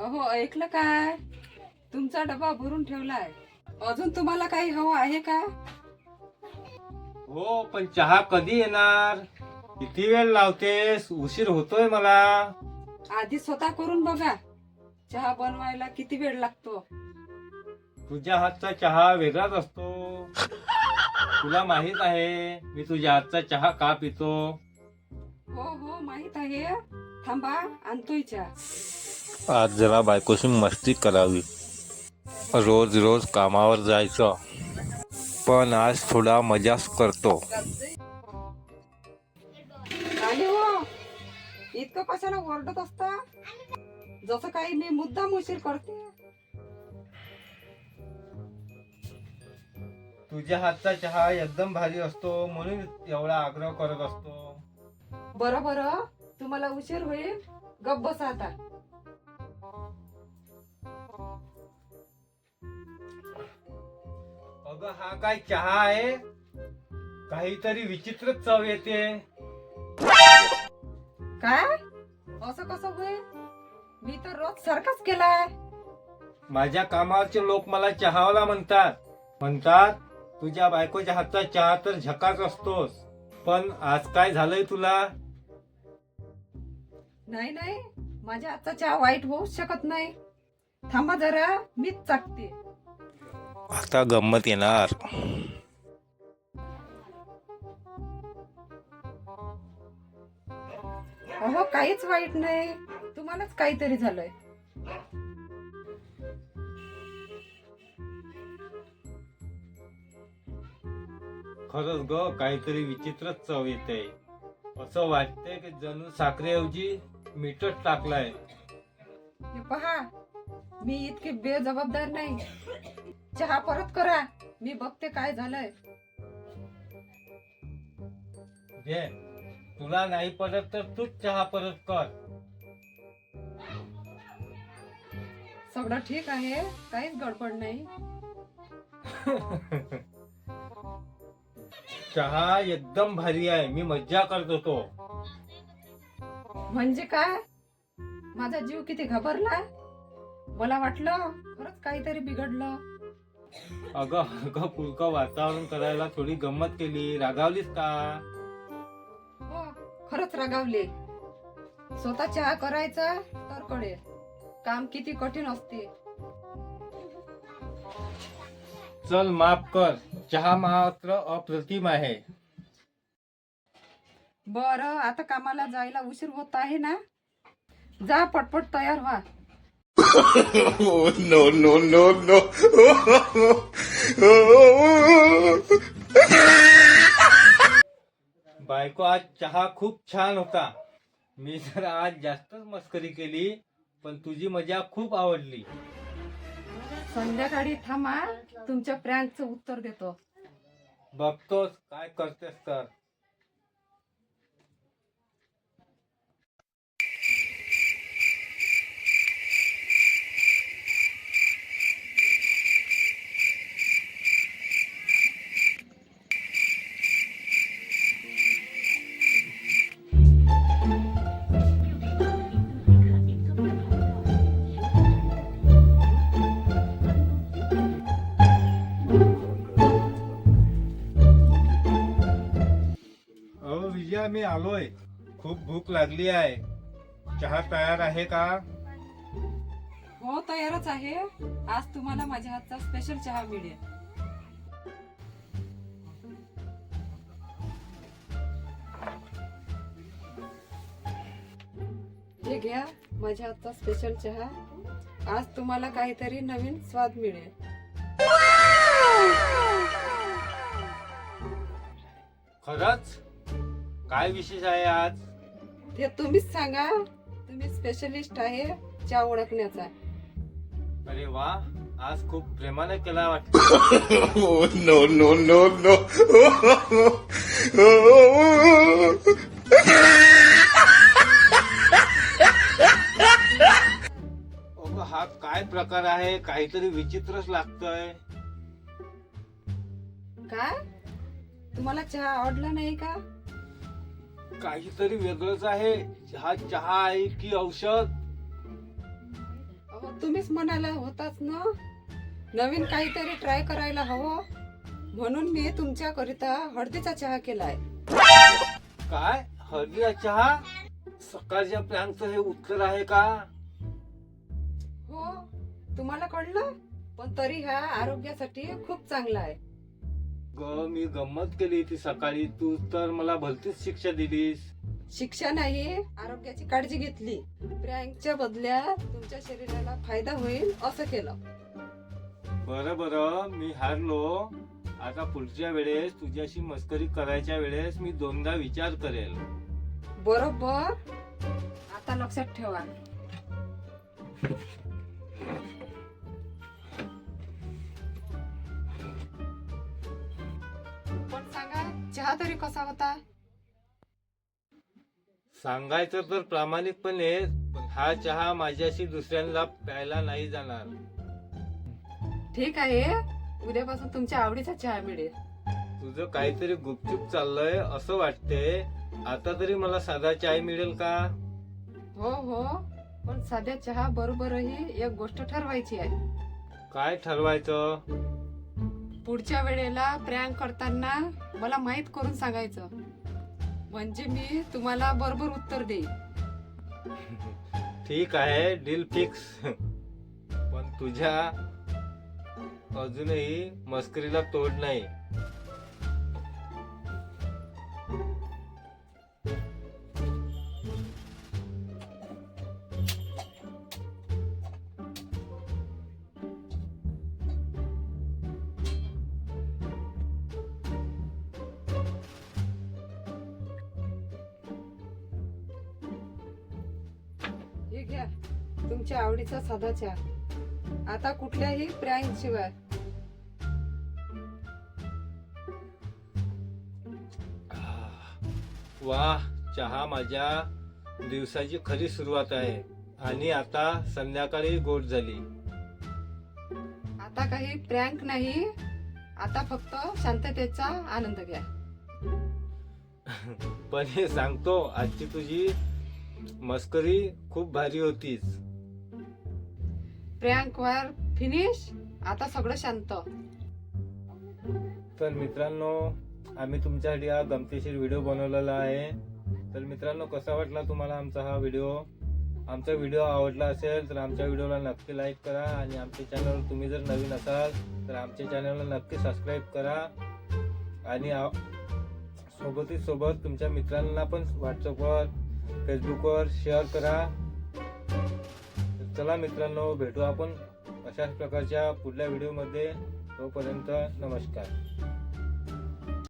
अहो ऐकलं काय? तुमचा डबा भरून ठेवलाय. अजून तुम्हाला काही हवं आहे का? हो पण चहा कधी येणार? किती वेळ लावतेस? उशीर होतोय मला. आधी स्वतः करून बघा. चहा बनवायला किती वेळ लागतो? तुझ्या हातचा चहा वेगळाच असतो. तुला माहीत आहे मी तुझ्या हातचा चहा का पितो? हो हो माहीत आहे. थांबा आणतोय चहा. आज जरा बायकोशी मस्ती करावी. रोज रोज कामावर जायचं. पण आज थोडा मजाच करतो. हो इतकं कशाला ओरडत असता? जसं काही मी मुद्दाम उशीर करते. तुझ्या हातचा चहा एकदम भारी असतो म्हणून एवढा आग्रह करत असतो. बरं बरं. तुम्हाला उशीर होईल. गप बसा आता. अगं हा काय चहा आहे? काहीतरी विचित्र चव येते. काय? असं कसं होईल मी तर रोज सारखाच केलाय. माझ्या कामावरचे लोक मला चहावाला म्हणतात. म्हणतात तुझ्या बायकोच्या हातचा चहा तर झकाच असतोस. पण आज काय झालंय तुला? नाही नाही. माझ्या हातचा चहा वाईट होऊ शकत नाही. थांबा जरा मीच चाकते. आता गंमत येणार. अहो काहीच वाईट नाही. तुम्हालाच काहीतरी झालंय. खरंच ग काहीतरी विचित्रच चव येते. असं वाटतंय की जणू साखरेऐवजी मीठच टाकलाय. हे पहा मी इतकी बेजबाबदार नाही. चहा परत करा. मी बघते काय झालंय. घे तुला नाही परत तर तूच चहा परत कर. सगळं ठीक आहे. काहीच गडबड नाही. चहा एकदम भारी आहे. मी मज्जा करत होतो. म्हणजे काय? माझा जीव किती घाबरला? मला वाटलं खरंच काहीतरी बिघडलं. अगं अगं पुलकं वातावरण करायला थोडी गंमत केली. रागावलीस का? हो खरंच रागावले. स्वतः चहा करायचा तर कळेल. काम किती कठीण असते. चल माफ कर. चहा मात्र अप्रतिम आहे. बर आता कामाला जायला उशीर होत आहे ना? जा पटपट तयार व्हा. no, no, no, no. बायको आज चहा खूप छान होता. मी जर आज जास्तच मस्करी केली पण तुझी मजा खूप आवडली. संध्याकाळी थांबा तुमच्या प्रँकचं उत्तर देतो. बघतोस काय करतेस तर. मी आलोय. खूप भूक लागली आहे. चहा तयार आहे का? हो तयारच आहे. आज तुम्हाला माझ्या हातचा स्पेशल चहा मिळेल. हे घ्या माझ्या हातचा स्पेशल चहा. आज तुम्हाला काहीतरी नवीन स्वाद मिळेल. खरंच? काय विशेष आहे आज? ते तुम्हीच सांगा. तुम्ही स्पेशलिस्ट आहे चहा ओळखण्याचा. अरे वा आज खूप प्रेमाने केला वाटत. No, no, no, no. अगं हा काय प्रकार आहे? काहीतरी विचित्रच लागतोय. काय तुम्हाला चहा आवडला नाही का? काहीतरी वेगळंच आहे. हा चहा आहे की औषध? अहो तुम्हीच म्हणाला होताच ना. नवीन काहीतरी ट्राय करायला हवं. म्हणून मी तुमच्याकरिता हळदीचा चहा केलाय. काय? हळदीचा चहा? सकाळच्या प्लॅनचं हे उत्तर आहे का? हो तुम्हाला कळलं? पण तरी हा आरोग्यासाठी खूप चांगला आहे. ग मी गंमत केली ती सकाळी. तू तर मला भलतीच शिक्षा दिलीस. शिक्षा नाही आरोग्याची काळजी घेतली. प्रँकच्या बदल्यात तुमच्या शरीराला फायदा होईल असं केलं. बरं बरं मी हारलो. आता पुढच्या वेळेस तुझ्याशी मस्करी करायच्या वेळेस मी दोनदा विचार करेल. बरोबर. आता लक्षात ठेवा. पण सांगा चहा तरी कसा होता? सांगायचं तर प्रामाणिकपणे पण हा चहा माझ्याशी दुसऱ्यांना प्यायला नाही जाणार. ठीक आहे. उद्यापासून तुमच्या आवडीचा चहा मिळेल. तुझं काहीतरी गुपचूप चाललंय असं वाटते आता तरी मला साधा चाय मिळेल का? हो हो. पण साध्या चहा बरोबरही एक गोष्ट ठरवायची आहे. काय ठरवायचं? पुढच्या वेळेला प्रँक करताना मला माहीत करून सांगायचं. म्हणजे मी तुम्हाला बरोबर उत्तर देईन. ठीक आहे डील फिक्स पण तुझ्या अजूनही मस्करीला तोड नाही. तुमच्या आवडीचा साधा चहा. आता कुठल्याही प्रँक शिवाय. वा चहा माझ्या दिवसाची खरी सुरुवात आहे. आणि आता संध्याकाळी गोड झाली. आता काही प्रँक नाही. आता फक्त शांततेचा आनंद घ्या. पण हे सांगतो आजची तुझी मस्करी खूप भारी होतीच. प्रँक वर फिनिश आता सगळं शांत. तर मित्रांनो आम्ही तुमच्यासाठी हा गमतीशीर व्हिडिओ बनवलेला आहे. तर मित्रांनो कसा वाटला तुम्हाला आमचा हा व्हिडिओ आमचा व्हिडिओ आवडला असेल तर आमच्या व्हिडिओला नक्की लाईक करा आणि आमच्या चॅनलवर तुम्ही जर नवीन असाल तर आमच्या चॅनलला नक्की सबस्क्राईब करा. आणि सोबतीसोबत सोबतीच सोबत तुमच्या मित्रांना पण व्हॉट्सअपवर फेसबुकवर शेअर करा. चला मित्रांनो भेटू आपण अशाच प्रकारच्या पुढल्या व्हिडिओमध्ये. तोपर्यंत नमस्कार.